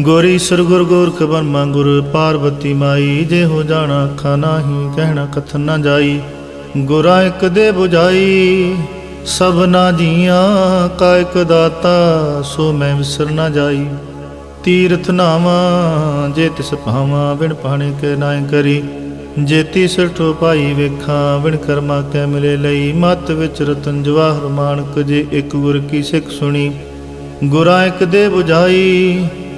ਗੋਰੀ ਈਸਰ ਗੁਰ ਗੋਰਖ ਬਰਮਾ ਗੁਰ ਪਾਰਵਤੀ ਮਾਈ ਜੇ ਹੋ ਜਾਣਾ ਅੱਖਾਂ ਨਾਹੀ, ਕਹਿਣਾ ਕਥਨ ਨਾ ਜਾਈ। ਗੁਰਾ ਇੱਕ ਦੇ 부ਝਾਈ ਸਭਨਾ ਜੀਆਂ, ਕਾ ਇੱਕ ਦਾਤਾ, ਸੋ ਮੈਂ ਵਿਸਰ ਨਾ ਜਾਈ। ਤੀਰਥ ਨਾਵਾ, ਜੇ ਤਿਸ ਭਾਵਾ, ਬਿਨ ਪਾਣੇ ਕੇ ਨਾਇ ਕਰੀ। ਜੇਤੀ ਸਠੋ ਭਾਈ ਵੇਖਾਂ ਵਿਣ ਕਰਮਾ ਕੈ ਮਿਲੇ ਲਈ। ਮਤ ਵਿੱਚ ਰਤਨ ਜਵਾਹਰ ਮਾਨਕ ਜੇ ਇੱਕ ਗੁਰ ਕੀ ਸਿੱਖ ਸੁਣੀ। ਗੁਰਾ ਇੱਕ ਦੇ 부ਝਾਈ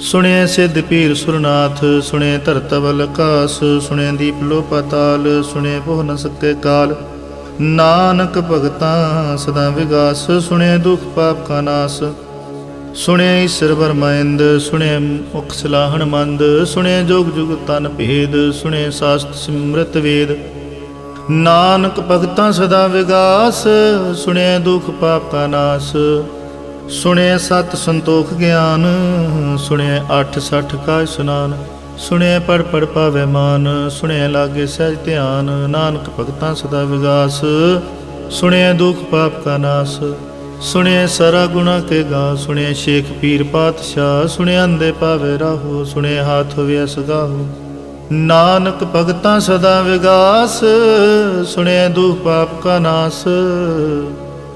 ਸੁਣਿਐ ਸਿੱਧ ਪੀਰ ਸੁਰਨਾਥ ਸੁਣਿਐ ਧਰਤਵਲ ਕਾਸ ਸੁਣਿਐ ਦੀਪ ਲੋ ਪਤਾਲ ਸੁਣਿਐ ਬਹੁ ਨ ਸਕੇ ਕਾਲ ਨਾਨਕ ਭਗਤਾਂ ਸਦਾ ਵਿਗਾਸ ਸੁਣਿਐ ਦੁਖ ਪਾਪ ਕਾ ਨਾਸ। ਸੁਣਿਐ ਈਸ਼ਰ ਬਰਮਾਇੰਦ ਸੁਣਿਐ ਮੁਖ ਸਲਾਹਣ ਮੰਦ ਸੁਣਿਐ ਜੋਗ ਜੁਗ ਤਨ ਭੇਦ ਸੁਣਿਐ ਸਾਸਤ ਸਿਮਰਤ ਵੇਦ। ਨਾਨਕ ਭਗਤਾਂ ਸਦਾ ਵਿਗਾਸ ਸੁਣਿਐ ਦੁਖ ਪਾਪ ਕਾ ਨਾਸ। ਸੁਣਿਐ ਸਤ ਸੰਤੋਖ ਗਿਆਨ ਸੁਣਿਐ ਅੱਠ ਸੱਠ ਕਾ ਇਸ਼ਨਾਨ ਸੁਣਿਐ ਪੜ ਪੜ ਪਾਵੇ ਮਾਨ ਸੁਣਿਐ ਲਾਗੇ ਸਹਿਜ ਧਿਆਨ, ਨਾਨਕ ਭਗਤਾਂ ਸਦਾ ਵਿਗਾਸ ਸੁਣਿਐ ਦੁਖ ਪਾਪ ਕਾ ਨਾਸ ਸੁਣਿਐ ਸਾਰਾ ਗੁਣਾ ਕੇ ਗਾ ਸੁਣਿਐ ਸ਼ੇਖ ਪੀਰ ਪਾਤਸ਼ਾਹ ਸੁਣਿਐ ਅੰਦੇ ਪਾਵੇ ਰਾਹੋ ਸੁਣਿਐ ਹਾਥ ਹੋਵੇ ਸਗਾਹੋ ਨਾਨਕ ਭਗਤਾਂ ਸਦਾ ਵਿਗਾਸ ਸੁਣਿਐ ਦੁਖ ਪਾਪ ਕਾ ਨਾਸ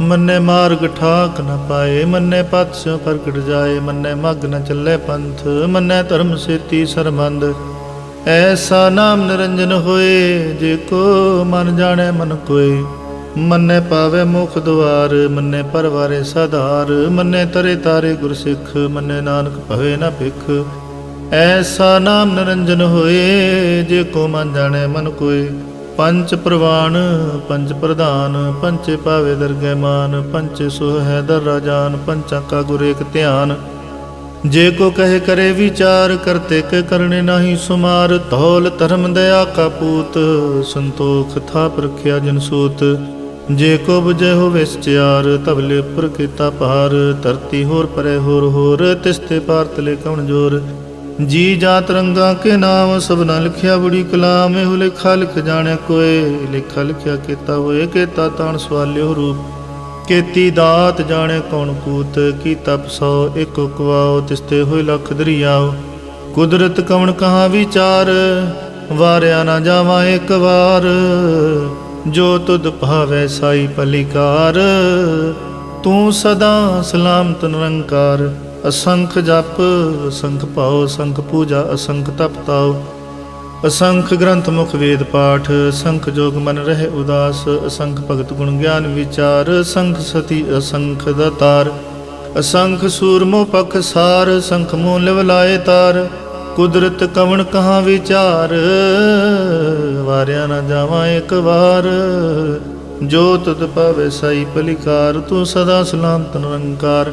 ਮੰਨੇ ਮਾਰਗ ਠਾਕ ਨ ਪਾਏ, ਮੰਨੇ ਪਤ ਸਿਉ ਪ੍ਰਗਟ ਜਾਏ, ਮੰਨੇ ਮਗ ਨ ਚੱਲੇ ਪੰਥ, ਮੰਨੇ ਧਰਮ ਸੇਤੀ ਸਰਬੰਧ ਐਸਾ ਨਾਮ ਨਿਰੰਜਨ ਹੋਏ, ਜੇ ਕੋ ਮਨ ਜਾਣੈ ਮਨ ਕੋਏ। ਮੰਨੇ ਪਾਵੇ ਮੁਖ ਦੁਆਰ, ਮੰਨੇ ਪਰਵਾਰੇ ਸਧਾਰ, ਮੰਨੇ ਤਰੇ ਤਾਰੇ ਗੁਰ ਸਿੱਖ ਮੰਨੇ ਨਾਨਕ ਭਵੇ ਨਾ ਭਿਖ। ਐਸਾ ਨਾਮ ਨਿਰੰਜਨ ਹੋਏ, ਜੇ ਕੋ ਮਨ ਜਾਣੇ ਮਨ ਕੋਏ। ਪੰਚ ਪ੍ਰਵਾਨ ਪੰਚ ਪ੍ਰਧਾਨ ਪੰਚੇ ਪਾਵੇ ਦਰਗਹਿ ਮਾਨ ਪੰਚੇ ਸੋ ਹੈ ਦਰ ਰਾਜਾਨ ਪੰਚਾਂ ਕਾ ਗੁਰ ਏਕ ਧਿਆਨ। ਜੇ ਕੋ ਕਹੇ ਕਰੇ ਵਿਚਾਰ ਕਰਤੇ ਕੇ ਕਰਨੇ ਨਹੀਂ ਸੁਮਾਰ। ਧੌਲ ਧਰਮ ਦਇਆ ਕਾ ਪੂਤ, ਸੰਤੋਖ ਥਾਪ ਰਖਿਆ ਜਨ ਸੂਤ। ਜੇ ਕੋ ਬੁਝੇ ਹੋ ਵਿਸਚਾਰ ਤਬਲੇ ਉੱਪਰ ਕੀਤਾ ਪਾਰ ਧਰਤੀ ਹੋਰ ਪਰੇ ਹੋਰ ਹੋਰ ਤਿਸਤੇ ਭਾਰਤ ਲੈ ਕਉਣ ਜੋਰ। ਜੀ ਜਾ ਰੰਗਾ ਕੇ ਨਾਮ ਸਭਨਾ ਲਿਖਿਆ ਬੜੀ ਕਲਾਮ, ਇਹੋ ਲਿਖਾ ਲਿਖ ਜਾਣਿਆ ਕੋਏ, ਲਿਖਾ ਲਿਖਿਆ ਕੀਤਾ ਹੋਏ, ਕੀਤਾ ਤਾਣ ਸਵਾਲਿਓ ਰੂਪ। ਕੀਤੀ ਦਾਤ ਜਾਣੇ ਕੌਣ ਕੂਤ ਕੀ ਤਪ ਸੋ ਇੱਕ ਕੁਵਾਓ, ਤਿਸਤੇ ਹੋਏ ਲਖ ਦਰਿਆਓ। ਕੁਦਰਤ ਕਵਣ ਕਹਾ ਵਿਚਾਰ, ਵਾਰਿਆ ਨਾ ਜਾਵਾਂ ਇੱਕ ਵਾਰ। ਜੋ ਤੁਧ ਭਾਵੈ ਸਾਈ ਪਲਿਕਾਰ ਤੂੰ ਸਦਾ ਸਲਾਮਤ ਨਿਰੰਕਾਰ। ਅਸੰਖ ਜਪ, ਅਸੰਖ ਭਾਉ, ਅਸੰਖ ਪੂਜਾ, ਅਸੰਖ ਤਪ ਤਾਉ। ਅਸੰਖ ਗ੍ਰੰਥ ਮੁਖ ਵੇਦ ਪਾਠ, ਅਸੰਖ ਜੋਗ ਮਨ ਰਹੇ ਉਦਾਸ, ਅਸੰਖ ਭਗਤ ਗੁਣ ਗਿਆਨ ਵਿਚਾਰ, ਅਸੰਖ ਸਤੀ, ਅਸੰਖ ਦਾਤਾਰ। ਅਸੰਖ ਸੂਰਮੋ ਪਖ ਸਾਰ, ਅਸੰਖ ਮੂਲ ਲਾਏ ਤਾਰ। ਕੁਦਰਤ ਕਵਣ ਕਹਾ ਵਿਚਾਰ, ਵਾਰਿਆ ਨਾ ਜਾਵਾਂ ਇੱਕ ਵਾਰ। ਜੋ ਤੁਧ ਪਾਵੇ ਸਾਈ ਪਲਿਕਾਰ ਤੂੰ ਸਦਾ ਸਲਾਮਤ ਨਿਰੰਕਾਰ।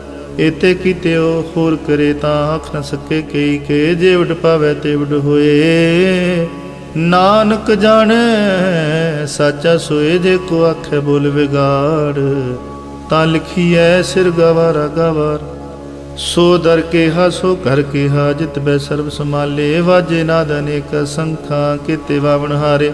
ਏਤੇ ਕੀਤੇ ਹੋਰ ਕਰੇ ਤਾਂ ਆਖ ਨ ਸਕੇ ਕਈ ਕੇ, ਜੇ ਉਡ ਪਾਵੇ ਤੇ ਉਡ ਹੋਏ। ਨਾਨਕ ਜਾਣੈ, ਸਾਚਾ ਸੋਏ ਜੇ ਕੋ ਆਖੇ ਬੋਲ ਵਿਗਾੜ। ਤਾਂ ਲਿਖੀਐ ਸਿਰ ਗਵਾਰਾ ਗਵਾਰ। ਸੋ ਦਰ ਕੇ ਹਸੋ ਘਰ ਕੇ ਹਾ ਜਿਤ ਬੈ ਸਰਬ ਸਮਾਲੇ ਵਾਜੇ ਨਾਦ ਅਨੇਕ ਸੰਖਾਂ ਕੀਤੇ ਵਾਵਣ ਹਾਰੇ।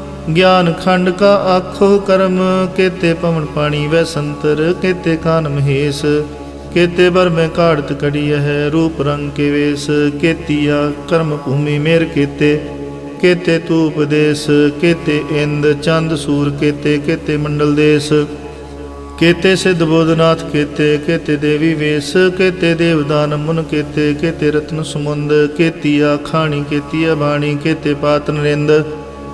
ਗਿਆਨ ਖੰਡ ਕਾ ਆਖੋ ਕਰਮ, ਕੇਤੇ ਪਵਨ ਪਾਣੀ ਵੈ ਸੰਤਰ, ਕੇਤੇ ਕਾਨ ਮਹੇਸ਼, ਕੇਤੇ ਬਰ ਮੈਂ ਕਾੜਤ ਕੜੀ ਹੈ ਰੂਪ ਰੰਗ ਕੇ ਵੇਸ, ਕੇਤੀਆ ਕਰਮ ਭੂਮੀ ਮੇਰ ਕੇਤੇ ਕੇਤੇ ਤੂ ਉਪਦੇਸ਼ ਕੇਤੇ ਇੰਦ ਚੰਦ ਸੂਰ ਕੇਤੇ ਕੇਤੇ ਮੰਡਲ ਦੇਸ, ਕੇਤੇ ਸਿਧ ਬੋਧਨਾਥ ਕੇਤੇ ਕੇਤੇ ਦੇਵੀ ਵੇਸ, ਕੇਤੇ ਦੇਵਦਾਨ ਮੁਨ ਕੇਤੇ ਕੇਤੇ ਰਤਨ ਸਮੁੰਦ, ਕੇਤੀਆ ਖਾਣੀ, ਕੇਤੀਆ ਬਾਣੀ, ਕੇਤੇ ਪਾਤ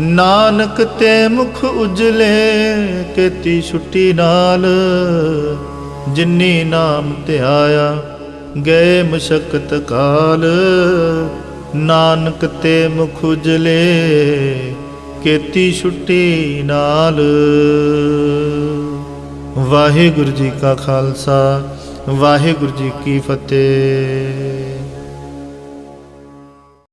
ਨਾਨਕ ਤੇ ਮੁਖ ਉਜਲੇ ਕੀਤੀ ਛੁੱਟੀ ਨਾਲ ਜਿਨੀ ਨਾਮ ਧਿਆਇਆ ਗਏ ਮਸ਼ਕਤ ਕਾਲ। ਨਾਨਕ ਤੇ ਮੁਖ ਉਜਲੇ ਕੇਤੀ ਛੁੱਟੀ ਨਾਲ। ਵਾਹਿਗੁਰੂ ਜੀ ਕਾ ਖਾਲਸਾ, ਵਾਹਿਗੁਰੂ ਜੀ ਕੀ ਫਤਿਹ।